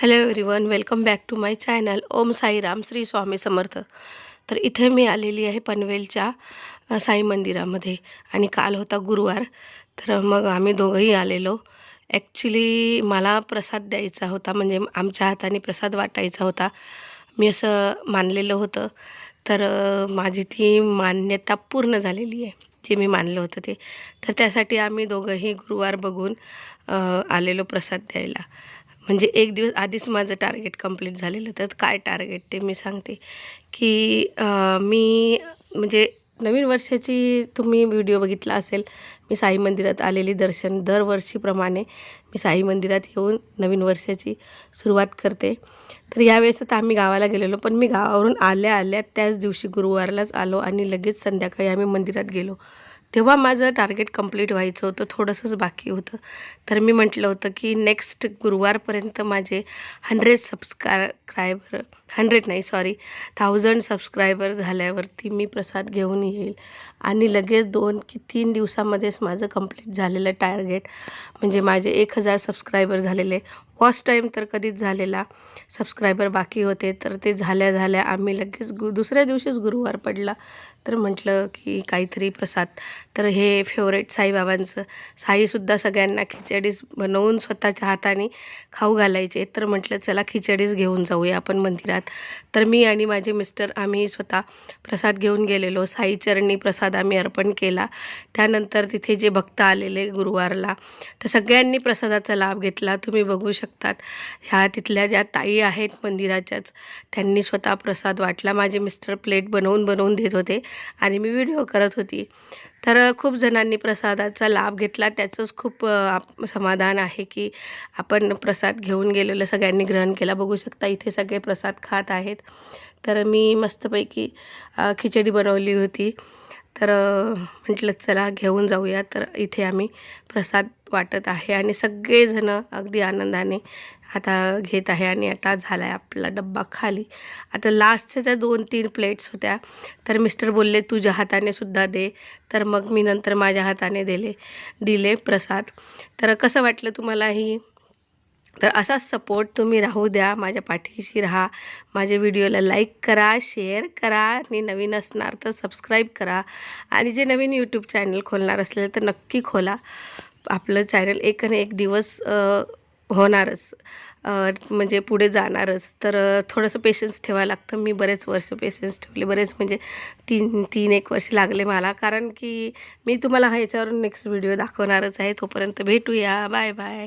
Hello everyone welcome back to my channel Om Sairam Shri Swami Samarth तर इथे मी आलेली आहे पनवेलच्या साई मंदिरामध्ये आणि काल होता गुरुवार. तर मग आम्ही दोघंही आलेलो. ॲक्च्युली मला प्रसाद द्यायचा होता म्हणजे आमच्या हाताने प्रसाद वाटायचा होता. मी असं मानलेलं होतं. तर माझी ती मान्यता पूर्ण झालेली आहे जे मी मानलं होतं ते. तर त्यासाठी आम्ही दोघंही गुरुवार बघून आलेलो प्रसाद द्यायला. म्हणजे एक दिवस आधीच माझं टार्गेट कंप्लीट झालेलं तर काय टार्गेट ते मी सांगते. की मी म्हणजे नवीन वर्षाची तुम्ही व्हिडिओ बघितला असेल मी साई मंदिरात आलेली दर्शन दरवर्षीप्रमाणे मी साई मंदिरात येऊन नवीन वर्षाची सुरुवात करते. तर यावेळेस तर आम्ही गावाला गेलेलो पण मी गावावरून आल्या आल्या त्याच दिवशी गुरुवारलाच आलो आणि लगेच संध्याकाळी आम्ही मंदिरात गेलो. तेव्हा माझं टार्गेट कंप्लीट व्हायचं होतं थोडंसंच बाकी होतं. तर मी म्हटलं होतं की नेक्स्ट गुरुवारपर्यंत माझे हंड्रेड सबस्क्रायबर हंड्रेड नाही सॉरी थाउजंड सबस्क्रायबर झाल्यावरती मी प्रसाद घेऊन येईल. आणि लगेच दोन की तीन दिवसामध्येच माझं कंप्लीट झालेलं टार्गेट म्हणजे माझे एक हजार सबस्क्रायबर झालेले फर्स्ट टाईम तर कधीच झालेला सबस्क्रायबर बाकी होते तर ते झाल्या झाल्या आम्ही लगेच गु दुसऱ्या दिवशीच गुरुवार पडला. तर म्हटलं की काहीतरी प्रसाद. तर हे फेवरेट साईबाबांचं साईसुद्धा सगळ्यांना खिचडीच बनवून स्वतःच्या हाताने खाऊ घालायचे. तर म्हटलं चला खिचडीच घेऊन जाऊया आपण मंदिरात. तर मी आणि माझे मिस्टर आम्ही स्वतः प्रसाद घेऊन गेलेलो. साईचरणी प्रसाद आम्ही अर्पण केला. त्यानंतर तिथे जे भक्त आलेले गुरुवारला तर सगळ्यांनी प्रसादाचा लाभ घेतला. तुम्ही बघू शकता. शकतात. ह्या तिथल्या ज्या ताई आहेत मंदिराच्याच त्यांनी स्वतः प्रसाद वाटला. माझे मिस्टर प्लेट बनवून बनवून देत होते आणि मी व्हिडिओ करत होती. तर खूप जणांनी प्रसादाचा लाभ घेतला. त्याचंच खूप आप समाधान आहे की आपण प्रसाद घेऊन गेलेलं सगळ्यांनी ग्रहण केला. बघू शकता इथे सगळे प्रसाद खात आहेत. तर मी मस्तपैकी खिचडी बनवली होती. तर म्हटलं चला घेऊन जाऊया. तर इथे आम्ही प्रसाद वाटत आहे आणि सगळेजणं अगदी आनंदाने आता घेत आहे आणि आता झाला आहे आपला डब्बा खाली. आता लास्टच्या ज्या दोन तीन प्लेट्स होत्या तर मिस्टर बोलले तुझ्या हाताने सुद्धा दे. तर मग मी नंतर माझ्या हाताने दिले दिले प्रसाद. तर कसं वाटलं तुम्हाला ही? तर असाच सपोर्ट तुम्ही राहू द्या माझ्या पाठीशी राहा माझ्या व्हिडिओला लाईक करा शेअर करा आणि नवीन असणार तर सबस्क्राईब करा. आणि जे नवीन यूट्यूब चॅनल खोलणार असले तर नक्की खोला. आपलं चॅनल एक आणि एक दिवस होणारच. म्हणजे पुढे जाणारच. तर थोडंसं पेशन्स ठेवायला लागतं. मी बरेच वर्ष पेशन्स ठेवले. बरेच म्हणजे तीन तीन एक वर्ष लागले मला. कारण की मी तुम्हाला ह्याच्यावरून नेक्स्ट व्हिडिओ दाखवणारच आहे. तोपर्यंत भेटूया. Bye bye